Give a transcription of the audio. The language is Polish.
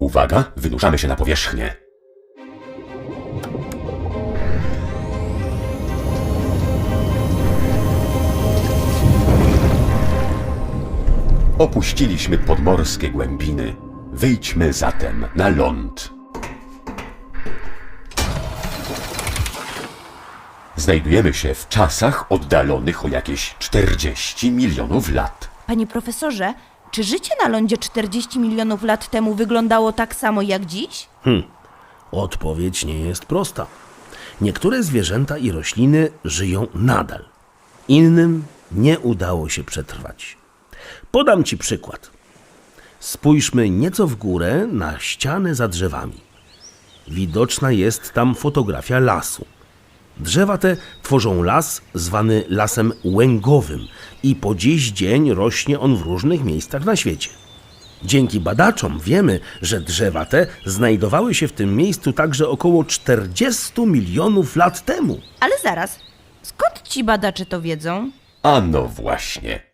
Uwaga, wynurzamy się na powierzchnię. Opuściliśmy podmorskie głębiny. Wyjdźmy zatem na ląd. Znajdujemy się w czasach oddalonych o jakieś 40 milionów lat. Panie profesorze, czy życie na lądzie 40 milionów lat temu wyglądało tak samo jak dziś? Odpowiedź nie jest prosta. Niektóre zwierzęta i rośliny żyją nadal. Innym nie udało się przetrwać. Podam ci przykład. Spójrzmy nieco w górę na ścianę za drzewami. Widoczna jest tam fotografia lasu. Drzewa te tworzą las zwany lasem łęgowym i po dziś dzień rośnie on w różnych miejscach na świecie. Dzięki badaczom wiemy, że drzewa te znajdowały się w tym miejscu także około 40 milionów lat temu. Ale zaraz, skąd ci badacze to wiedzą? A no właśnie.